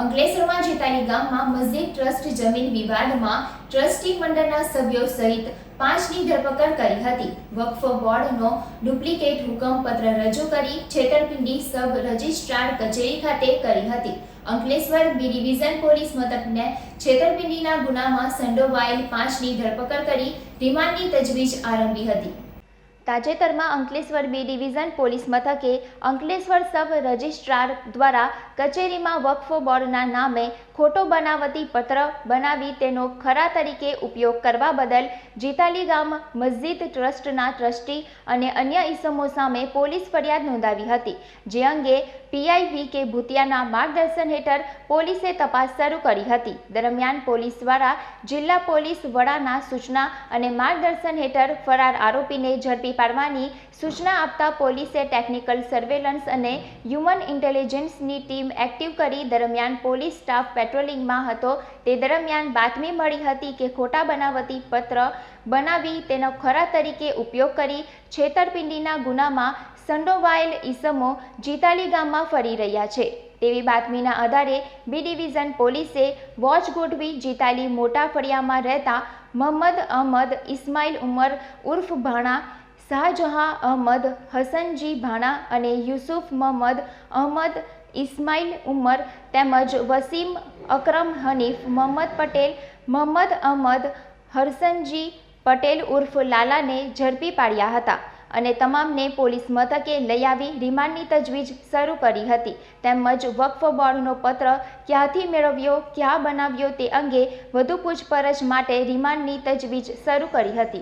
અંકલેશ્વરમાં જેતાલી ગામમાં મસ્જિદ ટ્રસ્ટ જમીન વિવાદમાં ટ્રસ્ટી મંડળના સભ્યો સહિત પાંચની ધરપકડ કરી હતી. વકફ બોર્ડનો ડુપ્લિકેટ હુકમપત્ર રજૂ કરી છેતરપિંડી સબ રજિસ્ટ્રાર કચેરી ખાતે કરી હતી. અંકલેશ્વર બી ડિવિઝન પોલીસ મથકને છેતરપિંડીના ગુનામાં સંડોવાયેલ પાંચની ધરપકડ કરી રિમાન્ડની તજવીજ આરંભી હતી. તાજેતરમાં અંકલેશ્વર બી ડિવિઝન પોલીસ મથકે અંકલેશ્વર સબ રજિસ્ટ્રાર દ્વારા કચેરીમાં વક્ફ બોર્ડના નામે ખોટો બનાવટી પત્ર બનાવી તેનો ખરા તરીકે ઉપયોગ કરવા બદલ જીતાલી ગામ મસ્જિદ ટ્રસ્ટના ટ્રસ્ટી અને અન્ય ઇસમો સામે પોલીસ ફરિયાદ નોંધાવી હતી, જે અંગે પીઆઈ વી કે ભૂતિયાના માર્ગદર્શન હેઠળ પોલીસે તપાસ શરૂ કરી હતી. દરમિયાન પોલીસ દ્વારા જિલ્લા પોલીસ વડાના સૂચના અને માર્ગદર્શન હેઠળ ફરાર આરોપીને ઝડપી પાડવાની સૂચના આપતા પોલીસે ટેકનિકલ સર્વેલન્સ અને હ્યુમન ઇન્ટેલિજન્સની ટીમ એક્ટિવ કરી દરમિયાન પોલીસ સ્ટાફ પેટ્રોલિંગમાં હતો. તે દરમિયાન બાતમી મળી હતી કે ખોટા બનાવટી પત્ર બનાવી તેનો ખરા તરીકે ઉપયોગ કરી છેતરપિંડીના ગુનામાં સંડોવાયેલ ઈસમો જીતાલી ગામમાં ફરી રહ્યા છે. તેવી બાતમીના આધારે બી ડિવિઝન પોલીસે વોચ ગોઠવી જીતાલી મોટા ફળિયામાં રહેતા મોહમ્મદ અહમદ ઇસ્માઇલ ઉમર ઉર્ફ ભાણા શાહજહાં અહમદ, હસનજી ભાણા અને યુસુફ મહમદ અહમદ ઇસ્માઇલ ઉમર તેમજ વસીમ અકરમ હનીફ મોહમ્મદ પટેલ મોહમ્મદ અહમદ, હરસનજી પટેલ ઉર્ફ લાલાને ઝડપી પાડ્યા હતા અને તમામને પોલીસ મથકે લઈ આવી રિમાન્ડની તજવીજ શરૂ કરી હતી. તેમજ વકફ બોર્ડનો પત્ર ક્યાંથી મેળવ્યો, ક્યાં બનાવ્યો તે અંગે વધુ પૂછપરછ માટે રિમાન્ડની તજવીજ શરૂ કરી હતી.